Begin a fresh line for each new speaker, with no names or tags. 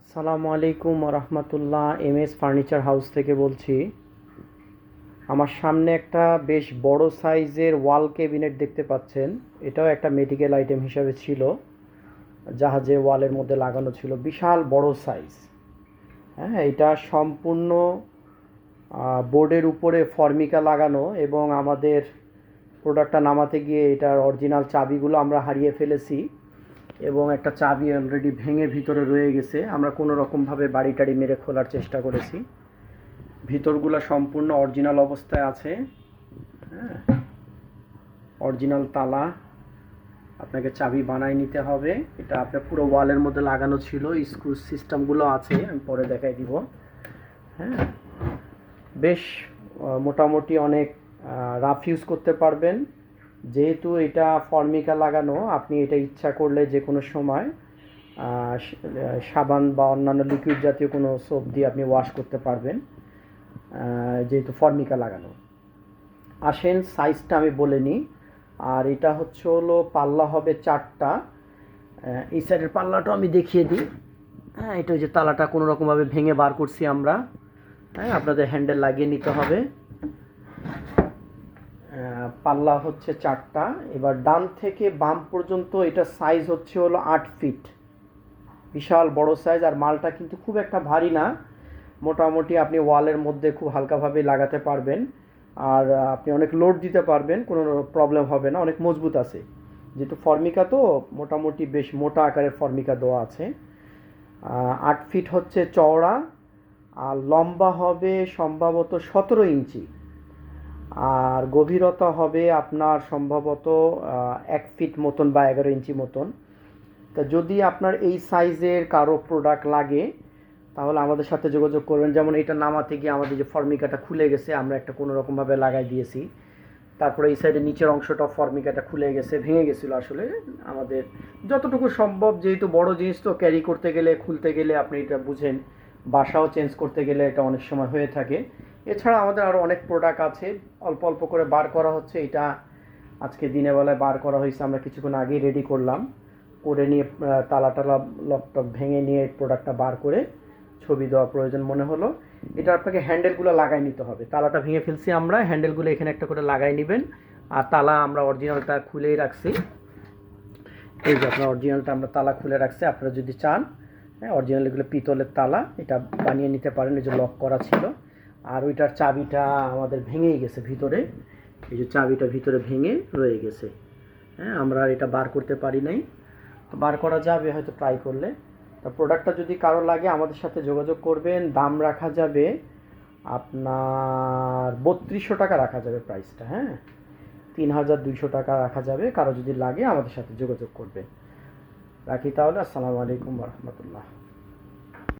আসসালামু আলাইকুম রহমতুল্লাহ এম এস ফার্নিচার হাউস থেকে বলছি। আমার সামনে একটা বেশ বড় সাইজের ওয়াল ক্যাবিনেট দেখতে পাচ্ছেন। এটাও একটা মেডিকেল আইটেম হিসাবে ছিল। জাহাজে ওয়ালের মধ্যে লাগানো ছিল। বিশাল বড় সাইজ। হ্যাঁ এটা সম্পূর্ণ বোর্ডের উপরে ফর্মিকা লাগানো এবং আমাদের প্রোডাক্টটা নামাতে গিয়ে এটার অরিজিনাল চাবিগুলো আমরা হারিয়ে ফেলেছি। এবং একটা চাবি অলরেডি ভেঙে ভিতরে রয়ে গেছে। আমরা কোনো রকমভাবে বাড়ি টাড়ি মেরে খোলার চেষ্টা করেছি। ভিতরগুলো সম্পূর্ণ অরিজিনাল অবস্থায় আছে। হ্যাঁ অরিজিনাল তালা। আপনাকে চাবি বানায় নিতে হবে। এটা আপনার পুরো ওয়ালের মধ্যে লাগানো ছিল। স্ক্রু সিস্টেমগুলো আছে, আমি পরে দেখাই দিব। হ্যাঁ বেশ মোটামুটি অনেক রাফ ইউজ করতে পারবেন। যেহেতু এটা ফর্মিকা লাগানো, আপনি এটা ইচ্ছা করলে যে কোনো সময় সাবান বা অন্যান্য লিকুইড জাতীয় কোনো সোপ দিয়ে আপনি ওয়াশ করতে পারবেন যেহেতু ফর্মিকা লাগানো। আসেন সাইজটা আমি বলে নিই। আর এটা হচ্ছে হলো, পাল্লা হবে চারটা। এই সাইডের পাল্লাটাও আমি দেখিয়ে দিই। হ্যাঁ এটা ওই যে তালাটা কোনো রকমভাবে ভেঙে বার করছি আমরা। হ্যাঁ আপনাদের হ্যান্ডেল লাগিয়ে নিতে হবে। পাল্লা হচ্ছে চারটা। এবার ডান থেকে বাম পর্যন্ত এটা সাইজ হচ্ছে হলো আট ফিট বিশাল, বড় সাইজ আর মালটা কিন্তু খুব একটা ভারী না। মোটামুটি আপনি ওয়ালের মধ্যে খুব হালকাভাবে লাগাতে পারবেন। আর আপনি অনেক লোড দিতে পারবেন, কোনো প্রবলেম হবে না। অনেক মজবুত আছে। যেহেতু ফর্মিকা তো, মোটামুটি বেশ মোটা আকারের ফর্মিকা দেওয়া আছে। আট ফিট হচ্ছে চওড়া। আর লম্বা হবে সম্ভবত সতেরো ইঞ্চি। আর গভীরতা হবে আপনার সম্ভবত এক ফিট মতন বা এগারো ইঞ্চি মতন। তা যদি আপনার এই সাইজের কারও প্রোডাক্ট লাগে, তাহলে আমাদের সাথে যোগাযোগ করবেন। যেমন এটা নামাতে গিয়ে আমাদের যে ফর্মিকাটা খুলে গেছে, আমরা একটা কোনো রকমভাবে লাগাই দিয়েছি। তারপরে এই সাইডে নিচের অংশটা ফর্মিকাটা খুলে গেছে, ভেঙে গেছিল আসলে। আমাদের যতটুকু সম্ভব, যেহেতু বড় জিনিস তো ক্যারি করতে গেলে, খুলতে গেলে আপনি এটা বুঝেন। বাসাও চেঞ্জ করতে গেলে এটা অনেক সময় হয়ে থাকে। এছাড়া আমাদের আরও অনেক প্রোডাক্ট আছে। অল্প অল্প করে বার করা হচ্ছে। এটা আজকে দিনের বেলায় বার করা হয়েছে। আমরা কিছুক্ষণ আগেই রেডি করলাম। করে নিয়ে তালা টালা লকটক ভেঙে নিয়ে প্রোডাক্টটা বার করে ছবি দেওয়া প্রয়োজন মনে হলো। এটা আপনাকে হ্যান্ডেলগুলো লাগাই নিতে হবে। তালাটা ভেঙে ফেলছি আমরা। হ্যান্ডেলগুলো এখানে একটা করে লাগাই নেবেন। আর তালা আমরা অরিজিনালটা খুলেই রাখছি। এই যে আপনার অরিজিনালটা আমরা তালা খুলে রাখছি। আপনারা যদি চান হ্যাঁ অরিজিনাল এগুলো পিতলের তালা, এটা বানিয়ে নিতে পারেন, এই যে লক করা ছিল। আর ওইটার চাবিটা আমাদের ভেঙেই গেছে ভিতরে। এই যে চাবিটা ভিতরে ভেঙে রয়ে গেছে। হ্যাঁ আমরা আর এটা বার করতে পারি নাই। তো বার করা যাবে হয়তো ট্রাই করলে। তো প্রোডাক্টটা যদি কারও লাগে, আমাদের সাথে যোগাযোগ করবেন। দাম রাখা যাবে আপনার বত্রিশশো টাকা রাখা যাবে প্রাইসটা হ্যাঁ। তিন হাজার দুইশো টাকা রাখা যাবে। কারও যদি লাগে, আমাদের সাথে যোগাযোগ করবে রাখি তাহলে আসসালামু আলাইকুম রহমতুল্লাহ।